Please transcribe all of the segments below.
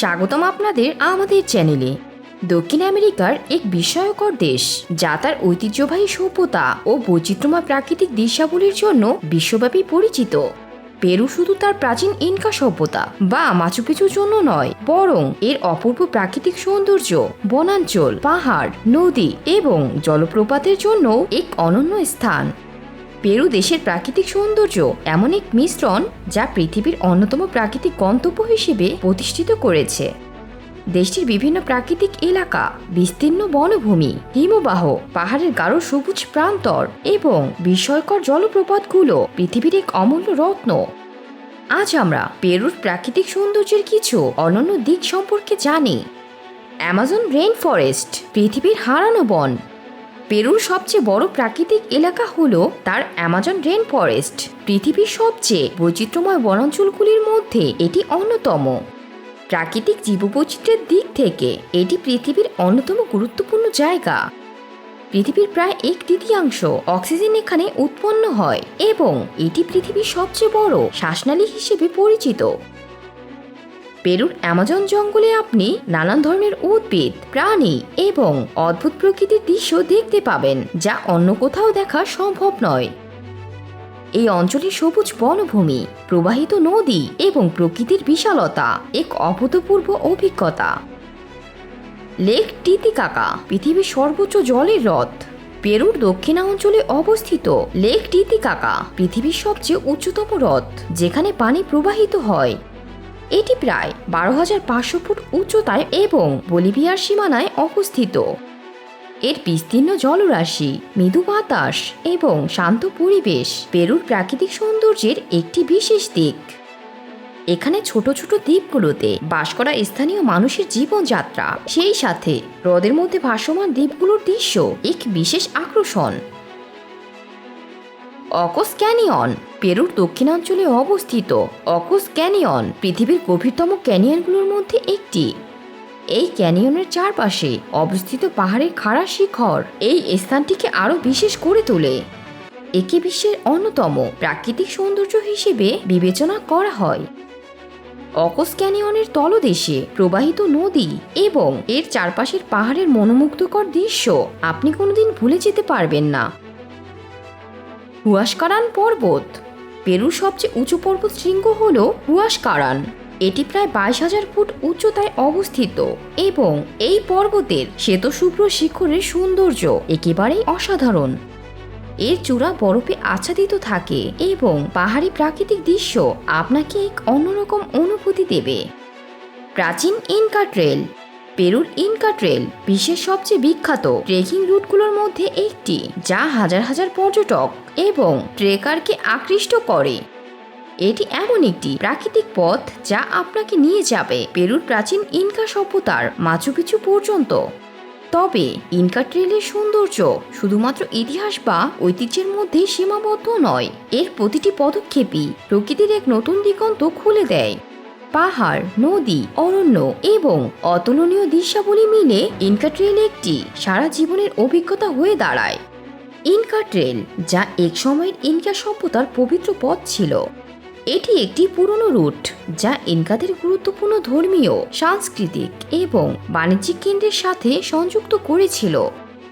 স্বাগতম আপনাদের আমাদের চ্যানেলে। দক্ষিণ আমেরিকার এক বিস্ময়কর দেশ, যা তার ঐতিহ্যবাহী সভ্যতা ও বৈচিত্র্যময় প্রাকৃতিক দৃশ্যাবলীর জন্য বিশ্বব্যাপী পরিচিত। পেরু শুধু তার প্রাচীন ইনকা সভ্যতা বা মাচু পিচুর জন্য নয়, বরং এর অপূর্ব প্রাকৃতিক সৌন্দর্য, বনাঞ্চল, পাহাড়, নদী এবং জলপ্রপাতের জন্য এক অনন্য স্থান। পেরু দেশের প্রাকৃতিক সৌন্দর্য, এমন এক মিশ্রণ যা পৃথিবীর অন্যতম প্রাকৃতিক গন্তব্য হিসেবে প্রতিষ্ঠিত করেছে। দেশটির বিভিন্ন প্রাকৃতিক এলাকা, বিস্তীর্ণ বনভূমি, হিমবাহ, পাহাড়ের গাঢ় সবুজ প্রান্তর এবং বিস্ময়কর জলপ্রপাতগুলো পৃথিবীর এক অমূল্য রত্ন। আজ আমরা পেরুর প্রাকৃতিক সৌন্দর্যের কিছু অনন্য দিক সম্পর্কে জানি। অ্যামাজন রেইন ফরেস্ট পৃথিবীর হারানো বন পেরুর সবচেয়ে বড় প্রাকৃতিক এলাকা হল তার অ্যামাজন রেন ফরেস্ট, পৃথিবীর সবচেয়ে বৈচিত্র্যময় বনাঞ্চলগুলির মধ্যে এটি অন্যতম। প্রাকৃতিক জীববৈচিত্র্যের দিক থেকে এটি পৃথিবীর অন্যতম গুরুত্বপূর্ণ জায়গা। পৃথিবীর প্রায় এক তৃতীয়াংশ অক্সিজেন এখানে উৎপন্ন হয় এবং এটি পৃথিবীর সবচেয়ে বড় শ্বাসনালী হিসেবে পরিচিত। পেরুর অ্যামাজন জঙ্গলে আপনি নানান ধরনের উদ্ভিদ, প্রাণী এবং অদ্ভুত প্রকৃতির দৃশ্য দেখতে পাবেন, যা অন্য কোথাও দেখা সম্ভব নয়। এই অঞ্চলের সবুজ বনভূমি, প্রবাহিত নদী এবং প্রকৃতির বিশালতা এক অভূতপূর্ব অভিজ্ঞতা। লেক টিতিকাকা, পৃথিবীর সর্বোচ্চ জলের হ্রদ। পেরুর দক্ষিণাঞ্চলে অবস্থিত লেক টিতিকাকা, পৃথিবীর সবচেয়ে উচ্চতম হ্রদ, যেখানে পানি প্রবাহিত হয়। এটি প্রায় বারো হাজার পাঁচশো ফুট উচ্চতায় এবং বলিভিয়ার সীমানায় অবস্থিত। এর বিস্তীর্ণ জলরাশি, মৃদু বাতাস এবং শান্ত পরিবেশ পেরুর প্রাকৃতিক সৌন্দর্যের একটি বিশেষ দিক। এখানে ছোট ছোট দ্বীপগুলোতে বাস করা স্থানীয় মানুষের জীবনযাত্রা। সেই সাথে হ্রদের মধ্যে ভাসমান দ্বীপগুলোর দৃশ্য, এক বিশেষ আকর্ষণ। অকস ক্যানিয়ন, পেরুর দক্ষিণাঞ্চলে অবস্থিত। অকস ক্যানিয়ন পৃথিবীর গভীরতম ক্যানিয়নগুলোর মধ্যে একটি। এই ক্যানিয়নের চারপাশে অবস্থিত পাহাড়ের খাড়া শিখর এই স্থানটিকে আরও বিশেষ করে তোলে। একে বিশ্বের অন্যতম প্রাকৃতিক সৌন্দর্য হিসেবে বিবেচনা করা হয়। অকস ক্যানিয়নের তলদেশে প্রবাহিত নদী এবং এর চারপাশের পাহাড়ের মনোমুগ্ধকর দৃশ্য আপনি কোনোদিন ভুলে যেতে পারবেন না। হুয়াসকারান পর্বত। পেরুর সবচেয়ে উঁচু পর্বত শৃঙ্গ হল হুয়াসকারান এটি প্রায় বাইশ হাজার ফুট উচ্চতায় অবস্থিত এবং এই পর্বতের শ্বেতশুভ্র শিখরের সৌন্দর্য একেবারেই অসাধারণ। এর চূড়া বরফে আচ্ছাদিত থাকে এবং পাহাড়ি প্রাকৃতিক দৃশ্য আপনাকে এক অন্যরকম অনুভূতি দেবে। প্রাচীন ইনকা ট্রেল পেরুর ইনকা ট্রেল, বিশ্বের সবচেয়ে বিখ্যাত ট্রেকিং রুটগুলোর মধ্যে একটি, যা হাজার হাজার পর্যটক এবং ট্রেকারকে আকৃষ্ট করে। এটি এমন একটি প্রাকৃতিক পথ যা আপনাকে নিয়ে যাবে পেরুর প্রাচীন ইনকা সভ্যতার মাচুপিচু পর্যন্ত। তবে ইনকা ট্রেলের সৌন্দর্য শুধুমাত্র ইতিহাস বা ঐতিহ্যের মধ্যে সীমাবদ্ধ নয়, এর প্রতিটি পদক্ষেপই প্রকৃতির এক নতুন দিগন্ত খুলে দেয়। পাহাড়, নদী, অরণ্য এবং অতুলনীয় দৃশ্যাবলী মিলে ইনকা ট্রেল একটি সারা জীবনের অভিজ্ঞতা হয়ে দাঁড়ায়। ইনকা ট্রেল, যা এক সময়ের ইনকা সভ্যতার পবিত্র পথ ছিল। এটি একটি পুরনো রুট, যা ইনকাদের গুরুত্বপূর্ণ ধর্মীয়, সাংস্কৃতিক এবং বাণিজ্যিক কেন্দ্রের সাথে সংযুক্ত করেছিল,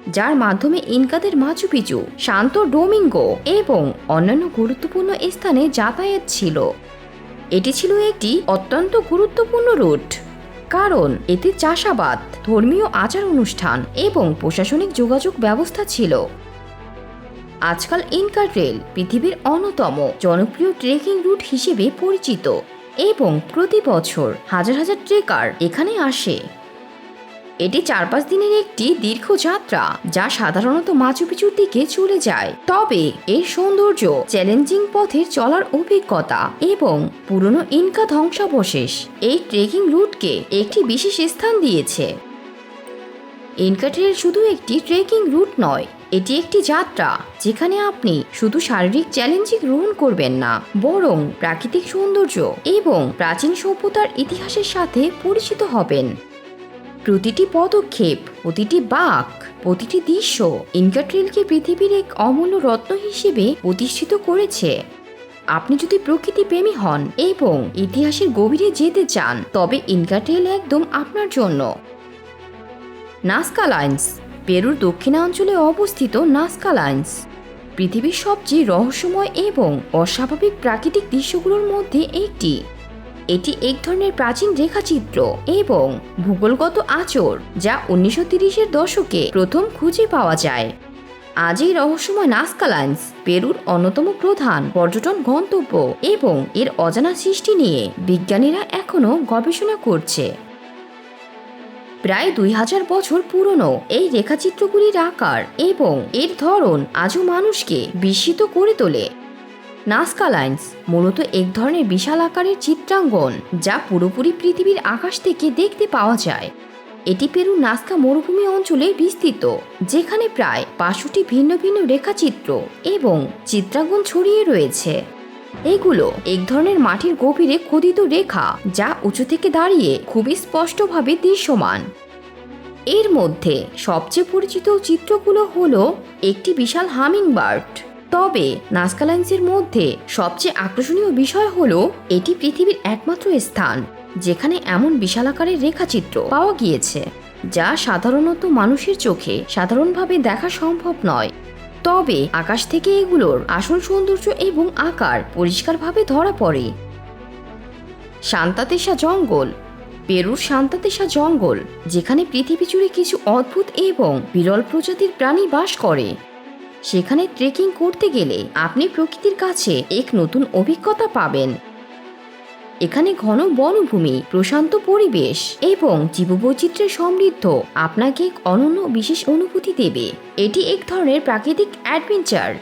যার মাধ্যমে ইনকাদের মাচুপিচু, শান্ত ডোমিঙ্গো এবং অন্যান্য গুরুত্বপূর্ণ স্থানে যাতায়াত ছিল। এটি ছিল একটি অত্যন্ত গুরুত্বপূর্ণ রুট, কারণ এতে চাষাবাদ, ধর্মীয় আচার অনুষ্ঠান এবং প্রশাসনিক যোগাযোগ ব্যবস্থা ছিল। আজকাল ইনকা ট্রেল পৃথিবীর অন্যতম জনপ্রিয় ট্রেকিং রুট হিসেবে পরিচিত এবং প্রতি বছর হাজার হাজার ট্রেকার এখানে আসে। এটি চার পাঁচ দিনের একটি দীর্ঘ যাত্রা, যা সাধারণত মাচু পিচুর দিকে চলে যায়। তবে, এর সৌন্দর্য চ্যালেঞ্জিং পথের চলার অভিজ্ঞতা এবং পুরনো ইনকা ধ্বংসাবশেষ এই ট্রেকিং রুটকে একটি বিশেষ স্থান দিয়েছে। ইনকা ট্রেল শুধু একটি ট্রেকিং রুট নয়, এটি একটি যাত্রা, যেখানে আপনি শুধু শারীরিক চ্যালেঞ্জই গ্রহণ করবেন না, বরং প্রাকৃতিক সৌন্দর্য এবং প্রাচীন সভ্যতার ইতিহাসের সাথে পরিচিত হবেন। প্রতিটি পদক্ষেপ, প্রতিটি বাঁক, প্রতিটি দৃশ্য ইনকা ট্রেলকে পৃথিবীর এক অমূল্য রত্ন হিসেবে প্রতিষ্ঠিত করেছে। আপনি যদি প্রকৃতি প্রেমী হন এবং ইতিহাসের গভীরে যেতে চান, তবে ইনকা ট্রেল একদম আপনার জন্য। নাস্কা লাইন্স পেরুর দক্ষিণাঞ্চলে অবস্থিত নাস্কা লাইন্স পৃথিবীর সবচেয়ে রহস্যময় এবং অস্বাভাবিক প্রাকৃতিক দৃশ্যগুলোর মধ্যে একটি। এটি এক ধরনের প্রাচীন রেখাচিত্র এবং ভূগোলগত আচর যা উনিশশো তিরিশের দশকে প্রথম খুঁজে পাওয়া যায়। আজ এই রহস্যময় নাস্কা পেরুর অন্যতম প্রধান পর্যটন গন্তব্য এবং এর অজানা সৃষ্টি নিয়ে বিজ্ঞানীরা এখনও গবেষণা করছে। প্রায় দুই হাজার বছর পুরনো এই রেখাচিত্রগুলির আকার এবং এর ধরন আজও মানুষকে বিস্মিত করে তোলে। নাস্কা লাইন্স মূলত এক ধরনের বিশাল আকারের চিত্রাঙ্গন যা পুরোপুরি পৃথিবীর আকাশ থেকে দেখতে পাওয়া যায়। এটি পেরু নাস্কা মরুভূমি অঞ্চলে বিস্তৃত, যেখানে প্রায় পাঁচশোটি ভিন্ন ভিন্ন রেখাচিত্র এবং চিত্রাঙ্গন ছড়িয়ে রয়েছে। এগুলো এক ধরনের মাটির গভীরে খোদিত রেখা যা উঁচু থেকে দাঁড়িয়ে খুবই স্পষ্টভাবে দৃশ্যমান। এর মধ্যে সবচেয়ে পরিচিত চিত্রগুলো হলো একটি বিশাল হামিং তবে নাস্কালাইন্সের মধ্যে সবচেয়ে আকর্ষণীয় বিষয় হল এটি পৃথিবীর একমাত্র স্থান, যেখানে এমন বিশাল আকারের রেখাচিত্র পাওয়া গিয়েছে, যা সাধারণত মানুষের চোখে সাধারণভাবে দেখা সম্ভব নয়। তবে আকাশ থেকে এগুলোর আসল সৌন্দর্য এবং আকার পরিষ্কারভাবে ধরা পড়ে। শান্তাতেশা জঙ্গল, পেরুর শান্তাতেশা জঙ্গল, যেখানে পৃথিবী জুড়ে কিছু অদ্ভুত এবং বিরল প্রজাতির প্রাণী বাস করে। সেখানে ট্রেকিং করতে গেলে আপনি প্রকৃতির কাছে এক নতুন অভিজ্ঞতা পাবেন। এখানে ঘন বনভূমি, প্রশান্ত পরিবেশ এবং জীববৈচিত্র্যের সমৃদ্ধ আপনাকে এক অনন্য বিশেষ অনুভূতি দেবে। এটি এক ধরনের প্রাকৃতিক অ্যাডভেঞ্চার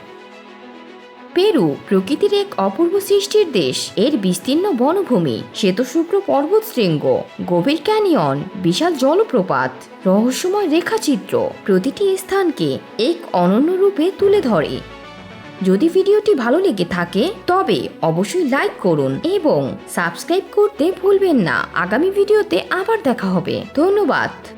পেরু প্রকৃতির এক অপূর্ব সৃষ্টির দেশ। এর বিস্তীর্ণ বনভূমি শ্বেতশুক্র পর্বত শৃঙ্গ, গভীর ক্যানিয়ন, বিশাল জলপ্রপাত, রহস্যময় রেখাচিত্র প্রতিটি স্থানকে এক অনন্য রূপে তুলে ধরে। যদি ভিডিওটি ভালো লেগে থাকে, তবে অবশ্যই লাইক করুন এবং সাবস্ক্রাইব করতে ভুলবেন না। আগামী ভিডিওতে আবার দেখা হবে। ধন্যবাদ।